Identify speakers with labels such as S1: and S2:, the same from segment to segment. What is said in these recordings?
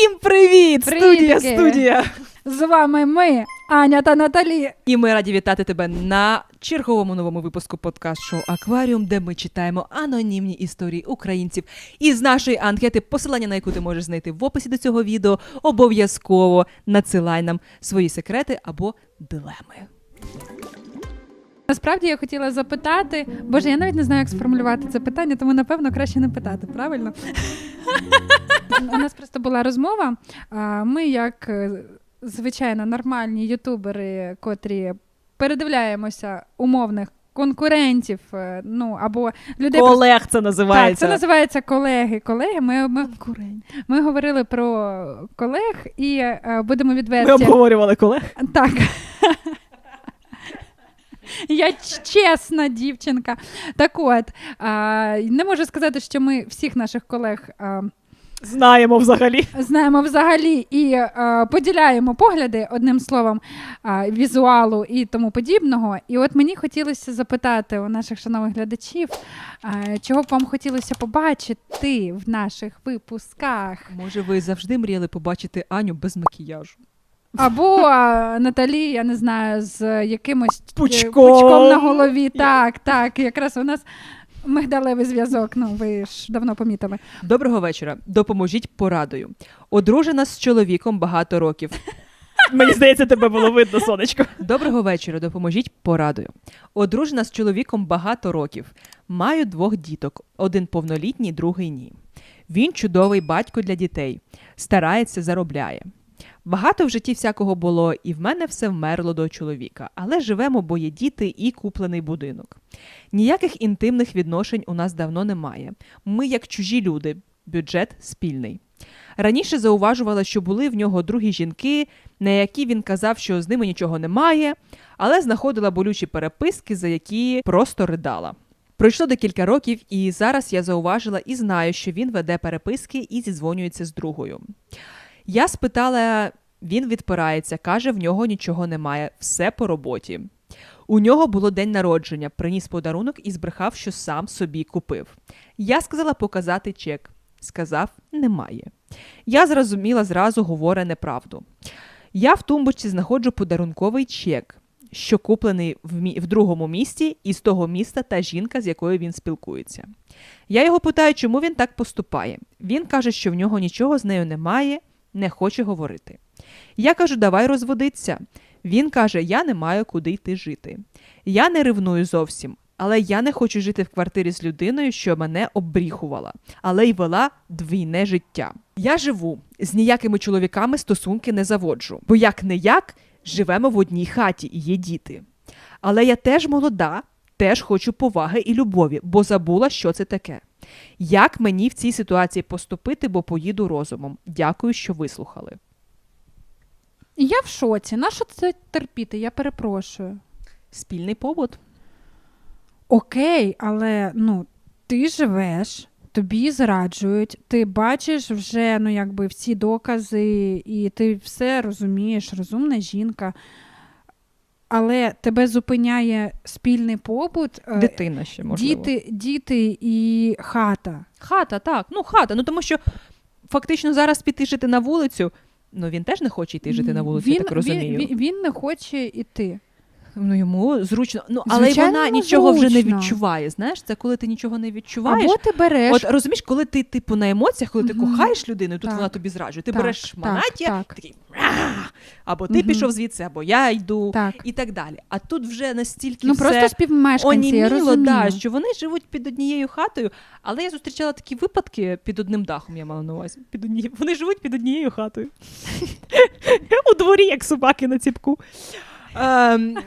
S1: Всім привіт! Студія,
S2: Привітки!
S1: студія!
S2: З вами ми, Аня та Наталі.
S1: І ми раді вітати тебе на черговому новому випуску подкаст-шоу Акваріум, де ми читаємо анонімні історії українців. І з нашої анкети, посилання на яку ти можеш знайти в описі до цього відео, обов'язково надсилай нам свої секрети або дилеми.
S2: Насправді я хотіла запитати, боже, я навіть не знаю, як сформулювати це питання, тому напевно краще не питати, правильно? У нас просто була розмова. Ми, як е, звичайно, нормальні ютубери, котрі передивляємося умовних конкурентів, е, ну або людей
S1: Олег це
S2: Так,
S1: називається.
S2: це називається колеги. Колеги. Ми, ми, ми говорили про колег і е, будемо
S1: Ми обговорювали колег.
S2: Так. Я чесна дівчинка. Так от, а, не можу сказати, що ми всіх наших колег а,
S1: Знаємо взагалі.
S2: знаємо взагалі і а, поділяємо погляди, одним словом, а, візуалу і тому подібного. І от мені хотілося запитати у наших шановних глядачів, а, чого б вам хотілося побачити в наших випусках.
S1: Може, ви завжди мріяли побачити Аню без макіяжу?
S2: Або а, Наталі, я не знаю, з якимось е,
S1: Пучком.
S2: пучком на голові. Так, так. Якраз у нас мигдалевий зв'язок. Ну, ви ж давно помітили.
S1: Доброго вечора. Допоможіть порадою. Одружена з чоловіком багато років. Мені здається, тебе було видно, сонечко. Доброго вечора. Допоможіть порадою. Одружена з чоловіком багато років. Маю двох діток: один повнолітній, другий ні. Він чудовий батько для дітей, старається, заробляє. Багато в житті всякого було, і в мене все вмерло до чоловіка, але живемо, бо є діти і куплений будинок. Ніяких інтимних відношень у нас давно немає. Ми як чужі люди, бюджет спільний. Раніше зауважувала, що були в нього другі жінки, на які він казав, що з ними нічого немає, але знаходила болючі переписки, за які просто ридала. Пройшло декілька років, і зараз я зауважила і знаю, що він веде переписки і зідзвонюється з другою. Я спитала, він відпирається, каже, в нього нічого немає, все по роботі. У нього було день народження, приніс подарунок і збрехав, що сам собі купив. Я сказала показати чек. Сказав, немає. Я зрозуміла зразу говорить неправду. Я в тумбочці знаходжу подарунковий чек, що куплений в, мі- в другому місті, і з того міста та жінка, з якою він спілкується. Я його питаю, чому він так поступає. Він каже, що в нього нічого з нею немає, не хоче говорити. Я кажу, давай розводиться. Він каже: Я не маю куди йти жити. Я не ревную зовсім, але я не хочу жити в квартирі з людиною, що мене обріхувала, але й вела двійне життя. Я живу з ніякими чоловіками стосунки не заводжу, бо як не як живемо в одній хаті і є діти. Але я теж молода, теж хочу поваги і любові, бо забула, що це таке. Як мені в цій ситуації поступити, бо поїду розумом? Дякую, що вислухали.
S2: Я в шоці. Нащо це терпіти? Я перепрошую.
S1: Спільний побут.
S2: Окей, але ну, ти живеш, тобі зраджують, ти бачиш вже ну, якби всі докази, і ти все розумієш, розумна жінка. Але тебе зупиняє спільний побут, е,
S1: Дитина ще можливо.
S2: діти, діти і хата.
S1: Хата, так. Ну, хата. Ну тому що фактично зараз піти жити на вулицю. Ну він теж не хоче йти жити на вулицю,
S2: він,
S1: я так розумію.
S2: Він, він, він не хоче йти.
S1: Ну йому зручно. Ну але й
S2: Звичайно,
S1: вона
S2: йому
S1: нічого вже не відчуває. Знаєш, це коли ти нічого не відчуваєш.
S2: Або ти береш.
S1: От розумієш, коли ти типу на емоціях, коли ти
S2: Мгм.
S1: кохаєш людину, і тут
S2: Так.
S1: вона тобі зраджує. Ти
S2: Так,
S1: береш
S2: так, так.
S1: такий! Або ти
S2: Мгм.
S1: пішов звідси, або я йду,
S2: так.
S1: і так далі. А тут вже настільки
S2: Ну
S1: все
S2: просто співмешканці, я
S1: оніміло,
S2: розумію.
S1: да, що вони живуть під однією хатою. Але я зустрічала такі випадки під одним дахом, я мала на увазі. Під однією. Вони живуть під однією хатою. У дворі, як собаки на ціпку. Ем,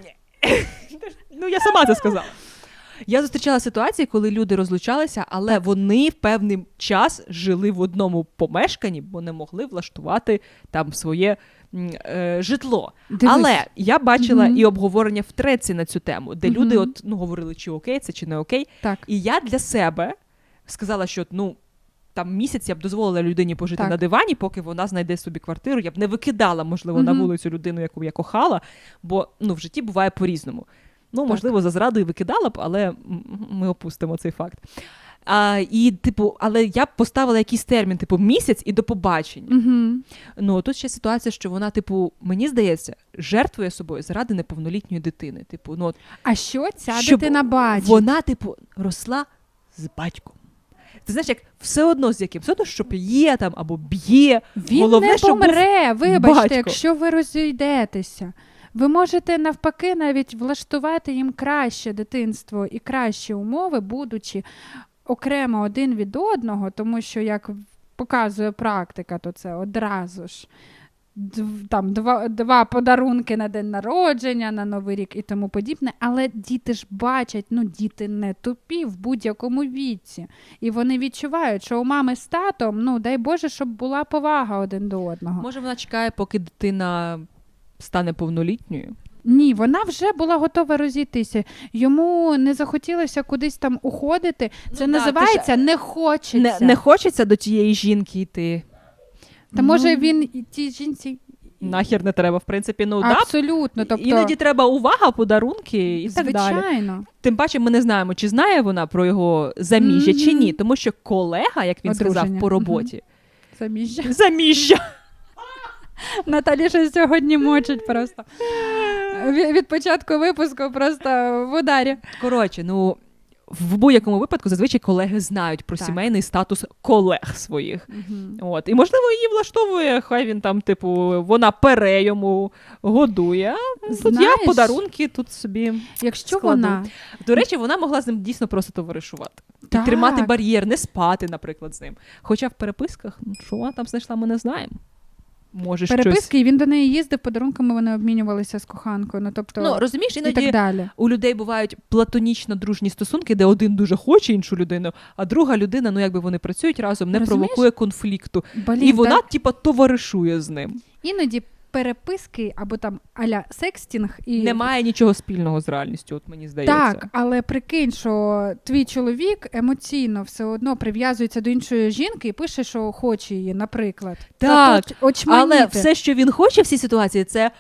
S1: Ну, я сама це сказала. Я зустрічала ситуації, коли люди розлучалися, але вони в певний час жили в одному помешканні, бо не могли влаштувати там своє е, житло.
S2: Дивись.
S1: Але я бачила
S2: Мгм.
S1: і обговорення в треці на цю тему, де
S2: Мгм.
S1: люди от, ну, говорили, чи окей це, чи не окей.
S2: Так.
S1: І я для себе сказала, що ну. Там місяць я б дозволила людині пожити
S2: Так.
S1: на дивані, поки вона знайде собі квартиру. Я б не викидала, можливо, на вулицю людину, яку я кохала, бо ну, в житті буває по-різному. Ну,
S2: Так.
S1: можливо, за зрадою викидала б, але ми опустимо цей факт. А, і, типу, але я б поставила якийсь термін, типу, місяць і до побачення.
S2: Угу.
S1: Ну тут ще ситуація, що вона, типу, мені здається, жертвує собою заради неповнолітньої дитини. Типу, ну от
S2: А що ця дитина бачить?
S1: вона, типу, росла з батьком. Ти знаєш, як все одно з яким, все одно, що п'є там або б'є.
S2: Він
S1: Головне,
S2: не
S1: щоб був
S2: помре, вибачте,
S1: батько.
S2: якщо ви розійдетеся. Ви можете навпаки навіть влаштувати їм краще дитинство і кращі умови, будучи окремо один від одного, тому що, як показує практика, то це одразу ж. Там два, два подарунки на день народження, на Новий рік і тому подібне. Але діти ж бачать, ну діти не тупі в будь-якому віці. І вони відчувають, що у мами з татом, ну дай Боже, щоб була повага один до одного.
S1: Може, вона чекає, поки дитина стане повнолітньою.
S2: Ні, вона вже була готова розійтися. Йому не захотілося кудись там уходити. Це
S1: Ну
S2: називається не хочеться.
S1: Не, не хочеться до тієї жінки йти.
S2: Та
S1: Ну,
S2: може він тій жінці
S1: нахер не треба, в принципі, ну да.
S2: абсолютно. Тобто,
S1: Іноді треба увага, подарунки і так далі.
S2: звичайно,
S1: Тим паче, ми не знаємо, чи знає вона про його заміжжя, чи ні, тому що колега, як він сказав, по роботі,
S2: заміжжя.
S1: заміжжя.
S2: Наталі щось сьогодні мочить просто. Від, початку випуску просто в ударі.
S1: Коротше, ну в будь-якому випадку зазвичай колеги знають про
S2: Так.
S1: сімейний статус колег своїх. От, і можливо, її влаштовує, хай він там, типу, вона пере йому, годує. а Тут я подарунки тут собі.
S2: Якщо
S1: складу.
S2: вона
S1: До речі, вона могла з ним дійсно просто товаришувати.
S2: Так.
S1: І тримати бар'єр, не спати, наприклад, з ним. Хоча в переписках, ну, що вона там знайшла, ми не знаємо. Може, щось.
S2: переписки, і він до неї їздив, подарунками вони обмінювалися з коханкою. Ну тобто
S1: Ну, розумієш,
S2: і так далі.
S1: у людей бувають платонічно дружні стосунки, де один дуже хоче іншу людину, а друга людина, ну якби вони працюють разом, не
S2: Розумієш?
S1: провокує конфлікту.
S2: Блін,
S1: і вона,
S2: так,
S1: типа, товаришує з ним.
S2: іноді переписки або там аля секстінг і
S1: Немає нічого спільного з реальністю, от мені здається.
S2: Так, але прикинь, що твій чоловік емоційно все одно прив'язується до іншої жінки і пише, що хоче її, наприклад.
S1: Так,
S2: Та.
S1: Але все, що він хоче в цій ситуації, це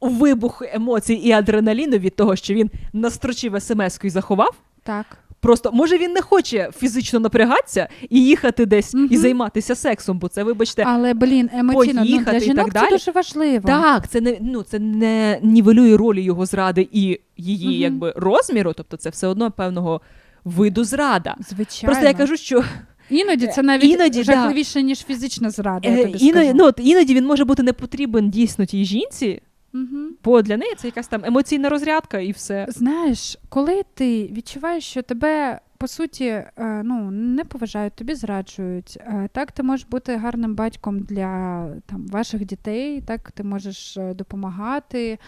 S1: вибух емоцій і адреналіну від того, що він настрочив смс-ку і заховав.
S2: так.
S1: Просто може він не хоче фізично напрягатися і їхати десь
S2: Мгм.
S1: і займатися сексом, бо це, вибачте,
S2: Але блін, емоційно ну, для
S1: і
S2: жінок
S1: так
S2: це
S1: далі.
S2: дуже важливо.
S1: Так, це не ну це не нівелює ролі його зради і її
S2: Мгм.
S1: якби розміру, тобто це все одно певного виду зрада.
S2: Звичайно.
S1: Просто я кажу, що
S2: іноді це навіть
S1: Іноді, да.
S2: ніж фізична зрада. Я
S1: е,
S2: тобі
S1: іноді,
S2: скажу.
S1: ну, от, іноді він може бути не потрібен дійсно тій жінці,
S2: Мгм.
S1: бо для неї це якась там емоційна розрядка і все.
S2: Знаєш, коли ти відчуваєш, що тебе по суті е, ну, не поважають, тобі зраджують, е, так ти можеш бути гарним батьком для там, ваших дітей, так ти можеш е, допомагати,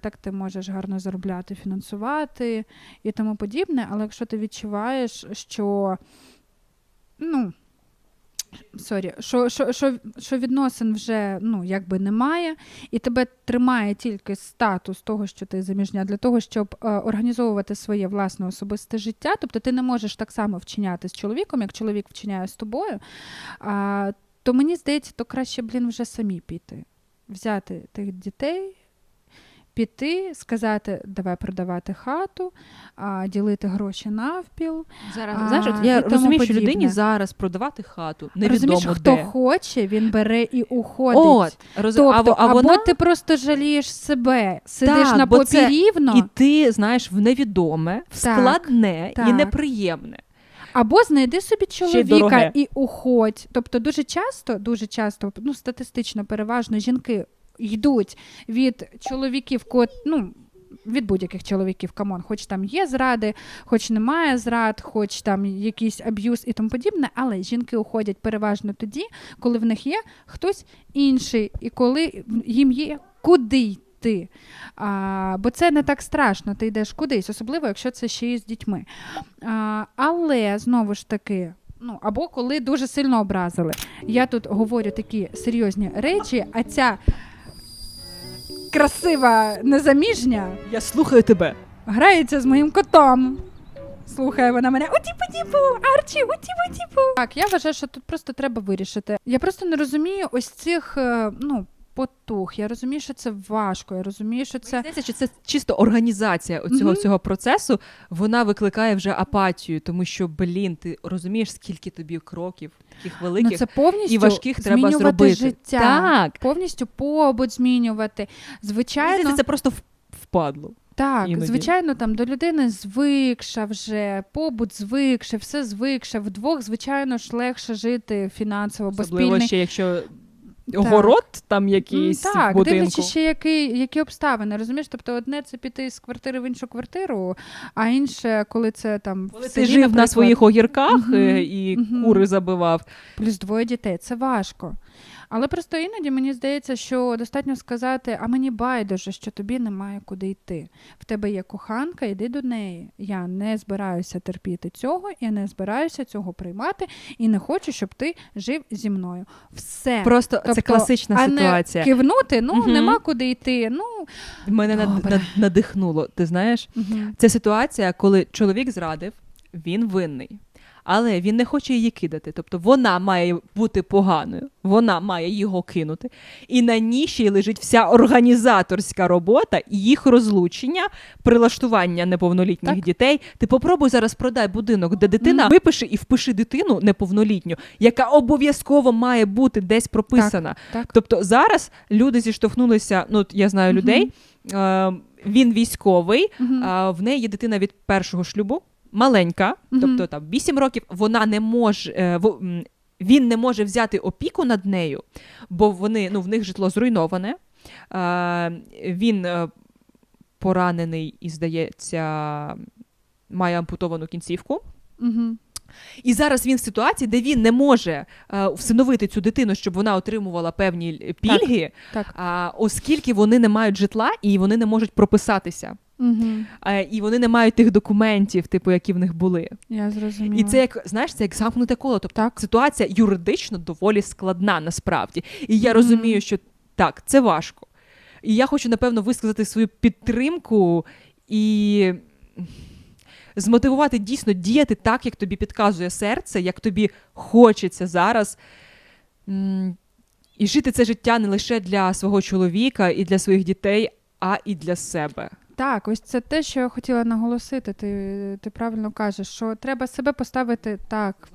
S2: так ти можеш гарно заробляти, фінансувати і тому подібне. Але якщо ти відчуваєш, що ну, Сорі, що, що, що, що відносин вже ну, якби немає, і тебе тримає тільки статус того, що ти заміжня, для того, щоб е, організовувати своє власне особисте життя. Тобто ти не можеш так само вчиняти з чоловіком, як чоловік вчиняє з тобою. А, то мені здається, то краще, блін, вже самі піти. Взяти тих дітей, піти, сказати, давай продавати хату, а, ділити гроші навпіл.
S1: Зараз
S2: А,
S1: знаєш, я розумію, що людині зараз продавати хату невідомо
S2: Розумієш,
S1: де.
S2: хто хоче, він бере і уходить.
S1: От, роз...
S2: Тобто,
S1: а, а вона
S2: або ти просто жалієш себе, сидиш
S1: Так,
S2: на
S1: бо
S2: попі
S1: це
S2: рівно,
S1: і ти знаєш в невідоме, в
S2: Так,
S1: складне і
S2: так.
S1: неприємне.
S2: або знайди собі чоловіка і уходь. Тобто дуже часто, дуже часто, ну статистично переважно жінки йдуть від чоловіків, ко- ну, від будь-яких чоловіків, камон, хоч там є зради, хоч немає зрад, хоч там якийсь аб'юз і тому подібне, але жінки уходять переважно тоді, коли в них є хтось інший, і коли їм є куди йти. А, бо це не так страшно, ти йдеш кудись, особливо, якщо це ще й з дітьми. А, але знову ж таки. Ну, або коли дуже сильно образили. Я тут говорю такі серйозні речі, а ця красива незаміжня
S1: Я слухаю тебе.
S2: грається з моїм котом. Слухає вона мене утіпу-тіпу, Арчі, утіпу-тіпу. Так, я вважаю, що тут просто треба вирішити. Я просто не розумію ось цих, е, ну. Потух. Я розумію, що це важко. Я розумію, що
S1: Це... Здається, що це чисто організація цього
S2: Мгм.
S1: всього процесу. Вона викликає вже апатію, тому що, блін, ти розумієш, скільки тобі кроків таких
S2: ну,
S1: великих
S2: це повністю
S1: і важких треба зробити.
S2: життя.
S1: Так.
S2: Повністю побут змінювати. Звичайно,
S1: здається, це просто впадло.
S2: Так,
S1: іноді.
S2: звичайно, там до людини звикша вже, побут звикше, все звикше. Вдвох, звичайно ж, легше жити фінансово, бо
S1: Особливо
S2: спільний
S1: ще, якщо город там
S2: якийсь
S1: якийсь
S2: Так,
S1: в будинку.
S2: дивлячись ще які, які обставини, розумієш? Тобто одне це піти з квартири в іншу квартиру, а інше, коли це там
S1: Коли
S2: селі,
S1: ти
S2: жив
S1: жив на своїх огірках mm-hmm. і
S2: мгм.
S1: кури забивав.
S2: плюс двоє дітей, це важко. Але просто іноді мені здається, що достатньо сказати, а мені байдуже, що тобі немає куди йти. В тебе є коханка, йди до неї. Я не збираюся терпіти цього, я не збираюся цього приймати і не хочу, щоб ти жив зі мною. Все.
S1: Просто це
S2: Тобто,
S1: класична
S2: а
S1: ситуація.
S2: не кивнути, ну
S1: Мгм.
S2: нема куди йти. Ну
S1: Мене над- надихнуло. Ти знаєш,
S2: Мгм.
S1: це ситуація, коли чоловік зрадив, він винний. Але він не хоче її кидати. Тобто вона має бути поганою, вона має його кинути. І на ній ще й лежить вся організаторська робота, і їх розлучення, прилаштування неповнолітніх
S2: Так.
S1: дітей. Ти попробуй зараз продай будинок, де дитина
S2: Мгм.
S1: випиши і впиши дитину неповнолітню, яка обов'язково має бути десь прописана.
S2: так.
S1: Тобто зараз люди зіштовхнулися. Ну, я знаю
S2: Мгм.
S1: людей. Е, він військовий,
S2: Мгм.
S1: а в неї є дитина від першого шлюбу, маленька, тобто там 8 років. Вона не може. е, в- Він не може взяти опіку над нею, бо вони ну в них житло зруйноване. Е, він е, поранений і, здається, має ампутовану кінцівку.
S2: Мгм.
S1: І зараз він в ситуації, де він не може е, всиновити цю дитину, щоб вона отримувала певні е, пільги,
S2: Так.
S1: а, оскільки вони не мають житла і вони не можуть прописатися.
S2: Мгм.
S1: Е, і вони не мають тих документів, типу, які в них були.
S2: Я зрозуміла.
S1: І це як знаєш, це як замкнуте коло. Тобто
S2: Так.
S1: ситуація юридично доволі складна насправді. І я
S2: Мгм.
S1: розумію, що так, це важко. І я хочу, напевно, висказати свою підтримку і змотивувати дійсно діяти так, як тобі підказує серце, як тобі хочеться зараз. І жити це життя не лише для свого чоловіка і для своїх дітей, а і для себе.
S2: Так, ось це те, що я хотіла наголосити. Ти, ти правильно кажеш, що треба себе поставити так,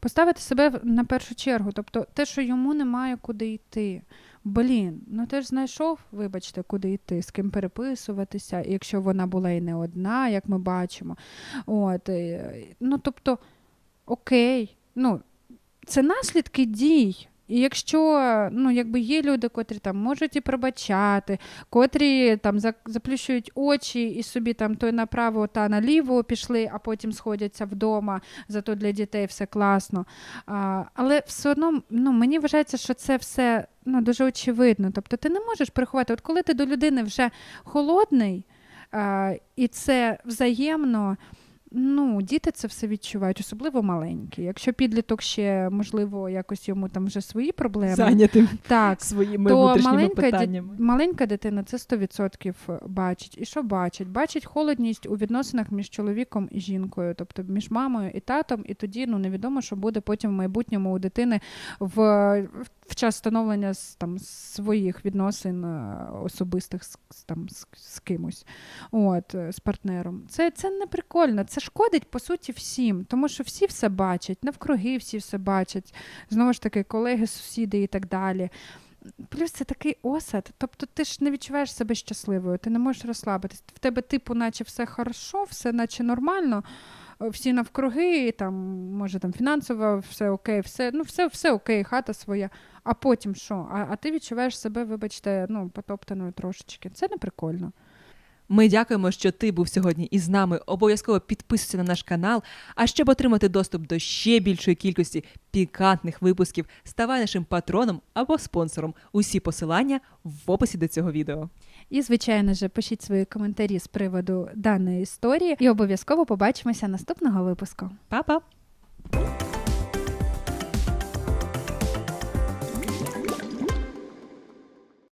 S2: поставити себе на першу чергу. Тобто те, що йому немає куди йти. Блін, ну ти ж знайшов, вибачте, куди йти, з ким переписуватися, якщо вона була і не одна, як ми бачимо. От, е, ну тобто, окей, ну, це наслідки дій. І якщо ну, якби є люди, котрі там можуть і пробачати, котрі там заплющують очі і собі там той направо та наліво пішли, а потім сходяться вдома, зато для дітей все класно. А, але все одно ну, мені вважається, що це все ну, дуже очевидно. Тобто ти не можеш приховати, от коли ти до людини вже холодний, а, і це взаємно. Ну, діти це все відчувають, особливо маленькі. Якщо підліток ще, можливо, якось йому там вже свої проблеми,
S1: Зайнятим
S2: так,
S1: своїми
S2: то
S1: внутрішніми
S2: маленька, ді-
S1: питаннями.
S2: маленька дитина це 100% бачить. І що бачить? Бачить холодність у відносинах між чоловіком і жінкою, тобто між мамою і татом, і тоді ну невідомо, що буде потім в майбутньому у дитини в, в час становлення там, своїх відносин е, особистих з, там, з, з кимось, от, з партнером. Це, це не прикольно. Це шкодить по суті всім, тому що всі все бачать, навкруги всі все бачать. Знову ж таки, колеги, сусіди і так далі. Плюс це такий осад. Тобто ти ж не відчуваєш себе щасливою, ти не можеш розслабитись. В тебе, типу, наче все хорошо, все наче нормально. Всі навкруги, там, може, там фінансово, все окей, все, ну, все, все окей, хата своя. А потім що? А, а ти відчуваєш себе, вибачте, ну, потоптаною трошечки. Це не прикольно.
S1: Ми дякуємо, що ти був сьогодні із нами. Обов'язково підписуйся на наш канал. А щоб отримати доступ до ще більшої кількості пікантних випусків, ставай нашим патроном або спонсором. Усі посилання в описі до цього відео.
S2: І, звичайно ж, пишіть свої коментарі з приводу даної історії, і обов'язково побачимося наступного випуску.
S1: Па-па!